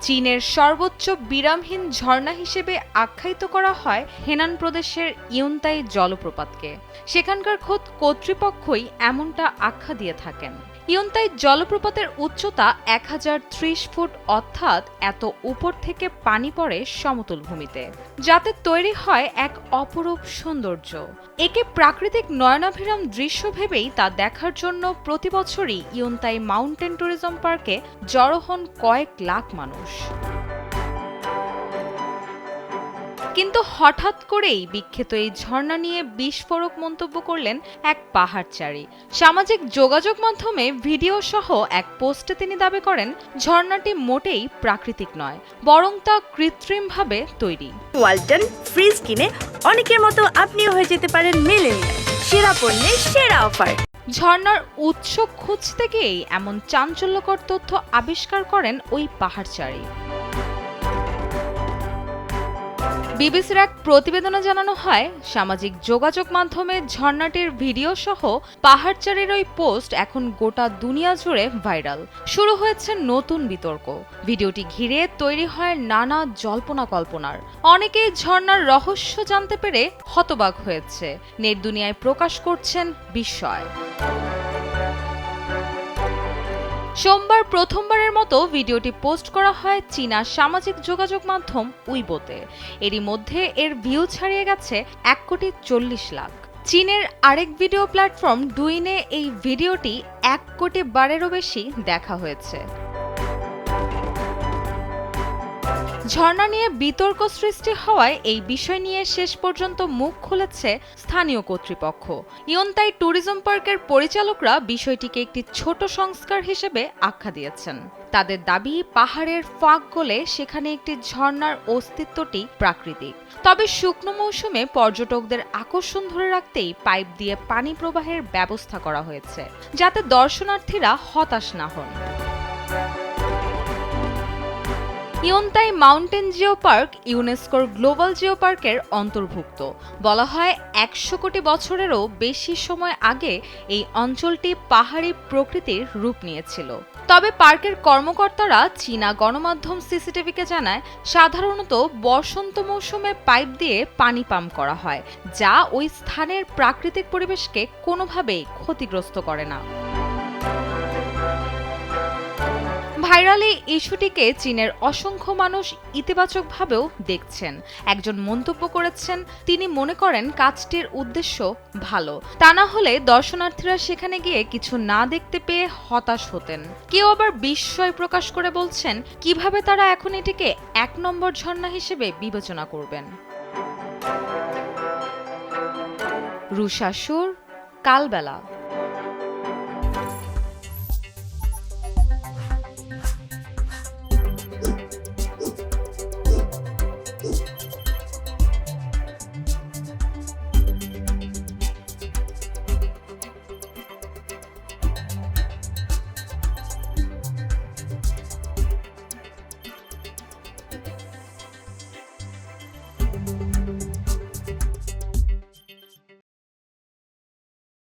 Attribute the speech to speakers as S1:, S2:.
S1: চীনের সর্বোচ্চ বিরামহীন ঝর্ণা হিসেবে আখ্যায়িত করা হয় হেনান প্রদেশের ইউনতাই জলপ্রপাতকে। সেখানকার খোদ কর্তৃপক্ষই এমনটা আখ্যা দিয়ে থাকেন। ইয়ন্তাই জলপ্রপাতের উচ্চতা এক হাজার ত্রিশ ফুট অর্থাৎ এত উপর থেকে পানি পড়ে সমতল ভূমিতে, যাতে তৈরি হয় এক অপরূপ সৌন্দর্য। একে প্রাকৃতিক নয়নাভিরাম দৃশ্য ভেবেই তা দেখার জন্য প্রতি বছরই ইয়ন্তাই মাউন্টেন ট্যুরিজম পার্কে জড়ো হন কয়েক লাখ মানুষ। কিন্তু হঠাৎ করেই বিখ্যাত এই ঝর্ণা নিয়ে বিস্ফোরক মন্তব্য করলেন এক পাহাড়চারী। সামাজিক যোগাযোগ মাধ্যমে ভিডিও সহ এক পোস্টে তিনি দাবি করেন ঝর্ণাটি মোটেই প্রাকৃতিক নয় বরং তা কৃত্রিমভাবে তৈরি।
S2: ওয়ালটন ফ্রিজ কিনে অনেকের মতো আপনিও হয়ে যেতে পারেন মেলেনিয়া সেরা পণ্যের সেরা অফার।
S1: ঝর্ণার উৎস খুঁজতে গিয়েই এমন চাঞ্চল্যকর তথ্য আবিষ্কার করেন ওই পাহাড়চারী। বিবিসির এক প্রতিবেদনে জানানো হয়, সামাজিক যোগাযোগ মাধ্যমে ঝর্ণাটির ভিডিও সহ পাহাড়চারীর ওই পোস্ট এখন গোটা দুনিয়া জুড়ে ভাইরাল। শুরু হয়েছে নতুন বিতর্ক। ভিডিওটি ঘিরে তৈরি হয় নানা জল্পনা কল্পনার। অনেকেই ঝর্ণার রহস্য জানতে পেরে হতবাক হয়েছে। নেট দুনিয়ায় প্রকাশ করছেন বিস্ময়। সোমবার প্রথমবারের মতো ভিডিওটি পোস্ট করা হয় চীনা সামাজিক যোগাযোগ মাধ্যম উইবোতে। এরই মধ্যে এর ভিউ ছাড়িয়ে গেছে এক কোটি চল্লিশ লাখ। চীনের আরেক ভিডিও প্ল্যাটফর্ম ডুইনে এই ভিডিওটি এক কোটি বারেরও বেশি দেখা হয়েছে। ঝর্ণা নিয়ে বিতর্ক সৃষ্টি হওয়ায় এই বিষয় নিয়ে শেষ পর্যন্ত মুখ খুলেছে স্থানীয় কর্তৃপক্ষ। ইয়ন্তাই ট্যুরিজম পার্কের পরিচালকরা বিষয়টিকে একটি ছোট সংস্কার হিসেবে আখ্যা দিয়েছেন। তাদের দাবি, পাহাড়ের ফাঁক গলে সেখানে একটি ঝর্ণার অস্তিত্বটি প্রাকৃতিক। তবে শুকনো মৌসুমে পর্যটকদের আকর্ষণ ধরে রাখতেই পাইপ দিয়ে পানি প্রবাহের ব্যবস্থা করা হয়েছে, যাতে দর্শনার্থীরা হতাশ না হন। ইয়ন্তাই মাউন্টেন জিও পার্ক ইউনেস্কোর গ্লোবাল জিও পার্কের অন্তর্ভুক্ত। বলা হয় একশো কোটি বছরেরও বেশি সময় আগে এই অঞ্চলটি পাহাড়ি প্রকৃতির রূপ নিয়েছিল। তবে পার্কের কর্মকর্তারা চীনা গণমাধ্যম সিসিটিভিকে জানায়, সাধারণত বসন্ত মৌসুমে পাইপ দিয়ে পানি পাম্প করা হয়, যা ওই স্থানের প্রাকৃতিক পরিবেশকে কোনোভাবেই ক্ষতিগ্রস্ত করে না। ভাইরাল এই ইস্যুটিকে চীনের অসংখ্য মানুষ ইতিবাচকভাবেও দেখছেন। একজন মন্তব্য করেছেন, তিনি মনে করেন কাজটির উদ্দেশ্য ভালো। তা না হলে দর্শনার্থীরা সেখানে গিয়ে কিছু না দেখতে পেয়ে হতাশ হতেন। কেউ আবার বিস্ময় প্রকাশ করে বলছেন, কীভাবে তারা এখন এটিকে এক নম্বর ঝর্ণা হিসেবে বিবেচনা করবেন? রুশাসুর কালবেলা।